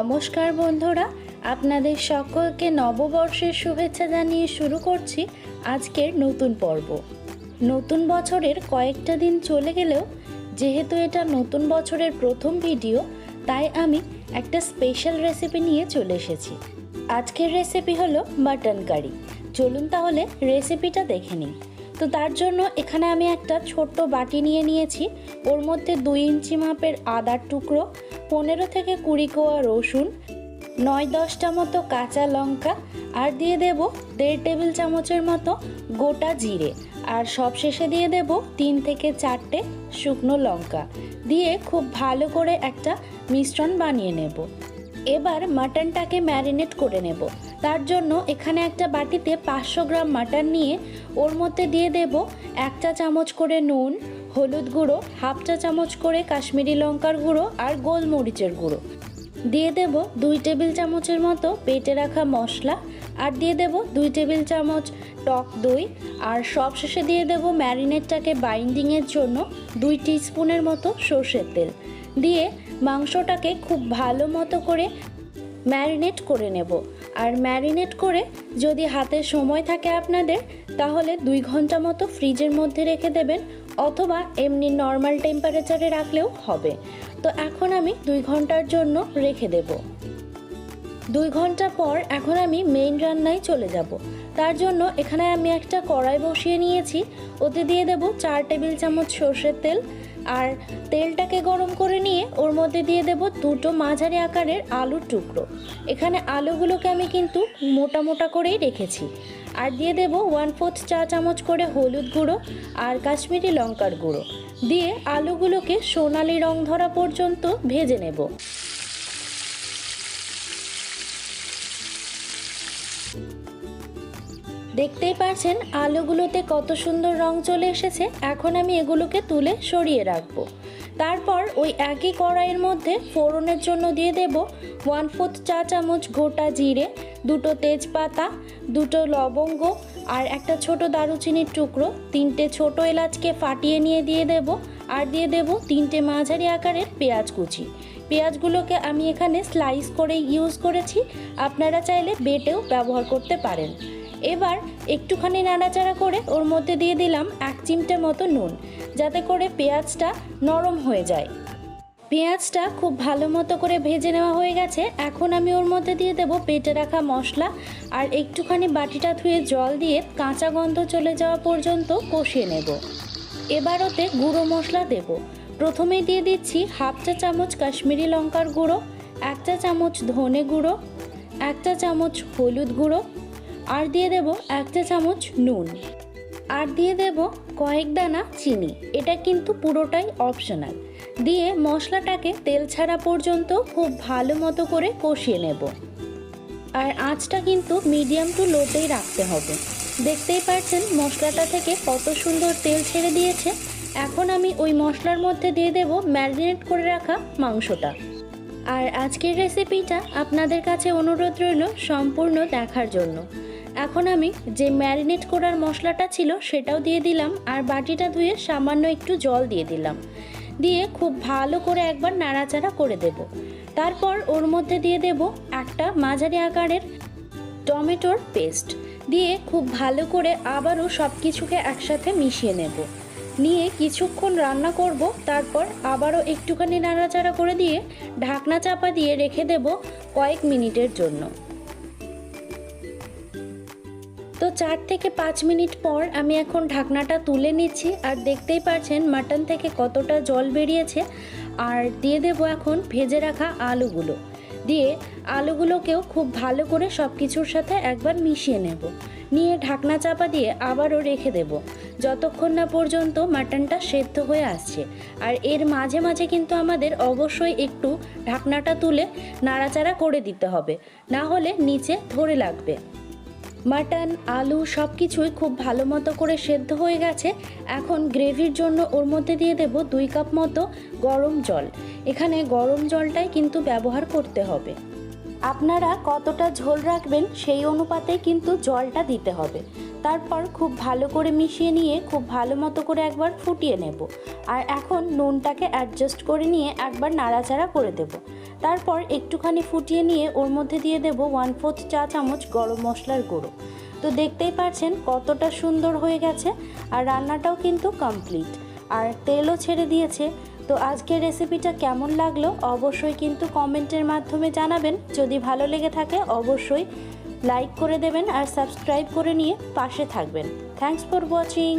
নমস্কার বন্ধুরা, আপনাদের সকলকে নববর্ষের শুভেচ্ছা জানিয়ে শুরু করছি আজকের নতুন পর্ব। নতুন বছরের কয়েকটা দিন চলে গেলেও, যেহেতু এটা নতুন বছরের প্রথম ভিডিও, তাই আমি একটা স্পেশাল রেসিপি নিয়ে চলে এসেছি। আজকের রেসিপি হলো মাটন কারি চলুন তাহলে রেসিপিটা দেখে নিই। তো তার জন্য এখানে আমি একটা ছোট্ট বাটি নিয়ে নিয়েছি। ওর মধ্যে দুই ইঞ্চি মাপের আদার টুকরো পনেরো থেকে কুড়ি কোয়া রসুন, নয় দশটা মতো কাঁচা লঙ্কা, আর দিয়ে দেব দেড় টেবিল চামচের মতো গোটা জিরে। আর সব শেষে দিয়ে দেব তিন থেকে চারটে শুকনো লঙ্কা। দিয়ে খুব ভালো করে একটা মিশ্রণ বানিয়ে নেব। এবার মাটনটাকে ম্যারিনেট করে নেব। তার জন্য এখানে একটা বাটিতে পাঁচশো গ্রাম মাটন নিয়ে ওর মধ্যে দিয়ে দেব এক চা চামচ করে নুন, হলুদ গুঁড়ো, হাফ চা চামচ করে কাশ্মীরি লঙ্কার গুঁড়ো আর গোলমরিচের গুঁড়ো। দিয়ে দেব দুই টেবিল চামচের মতো পেটে রাখা মশলা আর দিয়ে দেব দুই টেবিল চামচ টক দই আর সবশেষে দিয়ে দেব ম্যারিনেটটাকে বাইন্ডিংয়ের জন্য দুই স্পুনের মতো সর্ষের তেল। দিয়ে মাংসটাকে খুব ভালো মতো করে ম্যারিনেট করে নেব। আর ম্যারিনেট করে যদি হাতে সময় থাকে আপনাদের, তাহলে দুই ঘণ্টা মতো ফ্রিজের মধ্যে রেখে দেবেন, অথবা এমনি নর্মাল টেম্পারেচারে রাখলেও হবে। তো এখন আমি দুই ঘণ্টার জন্য রেখে দেব। দুই ঘণ্টা পর এখন আমি মেইন রান্নায় চলে যাব। তার জন্য এখানে আমি একটা কড়াই বসিয়ে নিয়েছি। ওতে দিয়ে দেব চার টেবিল চামচ সর্ষের তেল আর তেলটাকে গরম করে নিয়ে ওর মধ্যে দিয়ে দেব দুটো মাঝারি আকারের আলুর টুকরো। এখানে আলুগুলোকে আমি কিন্তু মোটা মোটা করেই রেখেছি। আর দিয়ে দেব ওয়ান ফোর্থ চা চামচ করে হলুদ গুঁড়ো আর কাশ্মীরি লঙ্কার গুঁড়ো। দিয়ে আলুগুলোকে সোনালি রং ধরা পর্যন্ত ভেজে নেব। দেখতেই পাচ্ছেন আলুগুলোতে কত সুন্দর রং চলে এসেছে। এখন আমি এগুলোকে তুলে সরিয়ে রাখব। তারপর ওই একই কড়াইয়ের মধ্যে ফোড়নের জন্য দিয়ে দেব ওয়ান ফোর্থ চা চামচ গোটা জিরে, দুটো তেজপাতা, দুটো লবঙ্গ আর একটা ছোট দারুচিনির টুকরো, তিনটে ছোট এলাচকে ফাটিয়ে নিয়ে দিয়ে দেব আর দিয়ে দেব তিনটে মাঝারি আকারের পেঁয়াজ কুচি। পেঁয়াজগুলোকে আমি এখানে স্লাইস করে ইউজ করেছি। আপনারা চাইলে বেটেও ব্যবহার করতে পারেন। এবার একটুখানি নাড়াচাড়া করে ওর মধ্যে দিয়ে দিলাম এক চিমটে মতো নুন, যাতে করে পেঁয়াজটা নরম হয়ে যায়। পেঁয়াজটা খুব ভালো মতো করে ভেজে নেওয়া হয়ে গেছে। এখন আমি ওর মধ্যে দিয়ে দেবো পেটে রাখা মশলা আর একটুখানি বাটিটা ধুয়ে জল দিয়ে কাঁচা গন্ধ চলে যাওয়া পর্যন্ত কষিয়ে নেব। এবার ওতে গুঁড়ো মশলা দেব। প্রথমেই দিয়ে দিচ্ছি হাফ চা চামচ কাশ্মীরি লঙ্কার গুঁড়ো, এক চা চামচ ধনে গুঁড়ো, এক চা চামচ হলুদ গুঁড়ো আর দিয়ে দেব এক চা চামচ নুন। আর দিয়ে দেব কয়েক দানা চিনি। এটা কিন্তু পুরোটাই অপশনাল দিয়ে মশলাটাকে তেল ছাড়া পর্যন্ত খুব ভালো মতো করে কষিয়ে নেব। আর আঁচটা কিন্তু মিডিয়াম টু লোতেই রাখতে হবে। দেখতেই পাচ্ছেন মশলাটা থেকে কত সুন্দর তেল ছেড়ে দিয়েছে। এখন আমি ওই মশলার মধ্যে দিয়ে দেব ম্যারিনেট করে রাখা মাংসটা। আর আজকের রেসিপিটা আপনাদের কাছে অনুরোধ রইল সম্পূর্ণ দেখার জন্য। এখন আমি যে ম্যারিনেট করার মশলাটা ছিল সেটাও দিয়ে দিলাম আর বাটিটা ধুয়ে সামান্য একটু জল দিয়ে দিলাম। দিয়ে খুব ভালো করে একবার নাড়াচাড়া করে দেব। তারপর ওর মধ্যে দিয়ে দেব একটা মাঝারি আকারের টমেটোর পেস্ট। দিয়ে খুব ভালো করে আবারও সব কিছুকে একসাথে মিশিয়ে নেব। নিয়ে কিছুক্ষণ রান্না করব, তারপর আবারও একটুখানি নাড়াচাড়া করে দিয়ে ঢাকনা চাপা দিয়ে রেখে দেব কয়েক মিনিটের জন্য। চার থেকে পাঁচ মিনিট পর আমি এখন ঢাকনাটা তুলে নিচ্ছি আর দেখতেই পাচ্ছেন মাটন থেকে কতটা জল বেরিয়েছে। আর দিয়ে দেবো এখন ভেজে রাখা আলুগুলো। দিয়ে আলুগুলোকেও খুব ভালো করে সব কিছুর সাথে একবার মিশিয়ে নেব। নিয়ে ঢাকনা চাপা দিয়ে আবারও রেখে দেব। যতক্ষণ না পর্যন্ত মাটনটা সেদ্ধ হয়ে আসছে। আর এর মাঝে মাঝে কিন্তু আমাদের অবশ্যই একটু ঢাকনাটা তুলে নাড়াচাড়া করে দিতে হবে। না হলে নিচে ধরে লাগবে। মাটন, আলু সব কিছুই খুব ভালো মতো করে সেদ্ধ হয়ে গেছে। এখন গ্রেভির জন্য ওর মধ্যে দিয়ে দেব দুই কাপ মতো গরম জল। এখানে গরম জলটাই কিন্তু ব্যবহার করতে হবে। আপনারা কতটা ঝোল রাখবেন সেই অনুপাতে কিন্তু জলটা দিতে হবে। তারপর খুব ভালো করে মিশিয়ে নিয়ে খুব ভালো মতো করে একবার ফুটিয়ে নেব। আর এখন নুনটাকে অ্যাডজাস্ট করে নিয়ে একবার নাড়াচাড়া করে দেব। তারপর একটুখানি ফুটিয়ে নিয়ে ওর মধ্যে দিয়ে দেব ওয়ান ফোর্থ চা চামচ গরম মশলার গুঁড়ো। তো দেখতেই পাচ্ছেন কতটা সুন্দর হয়ে গেছে আর রান্নাটাও কিন্তু কমপ্লিট আর তেলও ছেড়ে দিয়েছে। তো আজকের রেসিপিটা কেমন লাগল অবশ্যই কিন্তু কমেন্টের মাধ্যমে জানাবেন। যদি ভালো লেগে থাকে অবশ্যই লাইক করে দেবেন আর সাবস্ক্রাইব করে নিয়ে পাশে থাকবেন। Thanks for watching